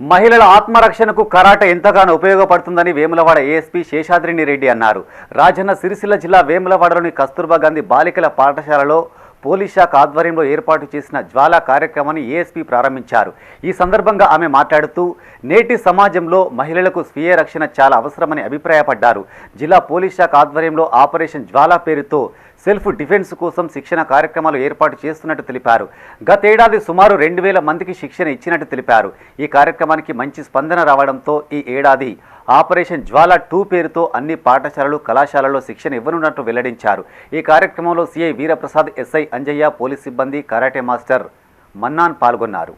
మహిళల ఆత్మరక్షణకు కరాట ఎంతగానో ఉపయోగపడుతుందని వేములవాడ ఏఎస్పీ శేషాద్రిని రెడ్డి అన్నారు. రాజన్న సిరిసిల్ల జిల్లా వేములవాడలోని కస్తూర్బా గాంధీ బాలికల పాఠశాలలో పోలీస్ శాఖ ఆధ్వర్యంలో ఏర్పాటు చేసిన జ్వాలా కార్యక్రమాన్ని ఏఎస్పీ ప్రారంభించారు. ఈ సందర్భంగా ఆమె మాట్లాడుతూ నేటి సమాజంలో మహిళలకు స్వీయ రక్షణ చాలా అవసరమని అభిప్రాయపడ్డారు. జిల్లా పోలీస్ శాఖ ఆధ్వర్యంలో ఆపరేషన్ జ్వాలా పేరుతో సెల్ఫ్ డిఫెన్స్ కోసం శిక్షణ కార్యక్రమాలు ఏర్పాటు చేస్తున్నట్టు తెలిపారు. గతేడాది సుమారు రెండు వేల మందికి శిక్షణ ఇచ్చినట్టు తెలిపారు. ఈ కార్యక్రమానికి మంచి స్పందన రావడంతో ఈ ఏడాది ఆపరేషన్ జ్వాల టూ పేరుతో అన్ని పాఠశాలలు కళాశాలల్లో శిక్షణ ఇవ్వనున్నట్టు వెల్లడించారు. ఈ కార్యక్రమంలో CI Veeraprasad SI Anjaiah police సిబ్బంది కరాటే మాస్టర్ మన్నాన్ పాల్గొన్నారు.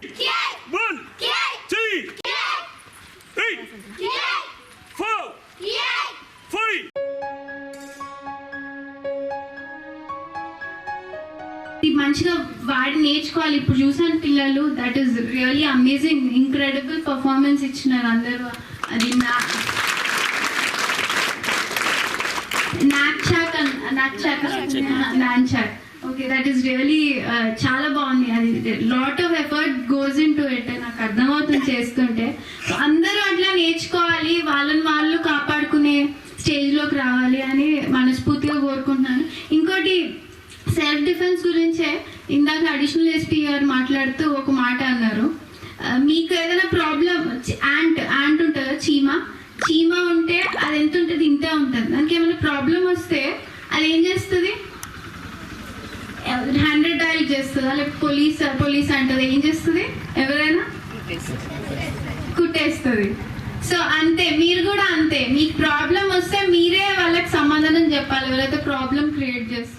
మంచిగా వాడి నేర్చుకోవాలి. ఇప్పుడు చూసాను పిల్లలు that is really amazing incredible performance ఇచ్చినారు అందరూ. అది నాక్చాక్ నాక్చాక్ nunchuck okay that is really చాలా బాగుంది. అది lot of effort goes into it నాకు అర్థమవుతుంది చేస్తుంటే. అందరూ అట్లా నేర్చుకోవాలి. వాళ్ళని వాళ్ళు కాపాడుకునే స్టేజ్లోకి రావాలి అని మనస్ఫూర్తిగా కోరుకుంటున్నాను. ఇంకోటి సెల్ఫ్ డిఫెన్స్ గురించే ఇందాక అడిషనల్ ఎస్పీ గారు మాట్లాడుతూ ఒక మాట అన్నారు. ఆ, మీకు ఏదైనా ప్రాబ్లం యాంట్ మనకి ఏమైనా ప్రాబ్లం వస్తే అది ఏం చేస్తుంది? హండ్రెడ్ డైల్ చేస్తుందా? లేకపోతే పోలీస్ పోలీస్ అంటది? ఏం చేస్తుంది? ఎవరైనా? కుట్టేస్తుంది. సో అంతే. మీరు కూడా అంతే. మీకు ప్రాబ్లం వస్తే మీరే వాళ్ళకి సమాధానం చెప్పాలి. ఎవరైతే ప్రాబ్లం క్రియేట్ చేస్తారు.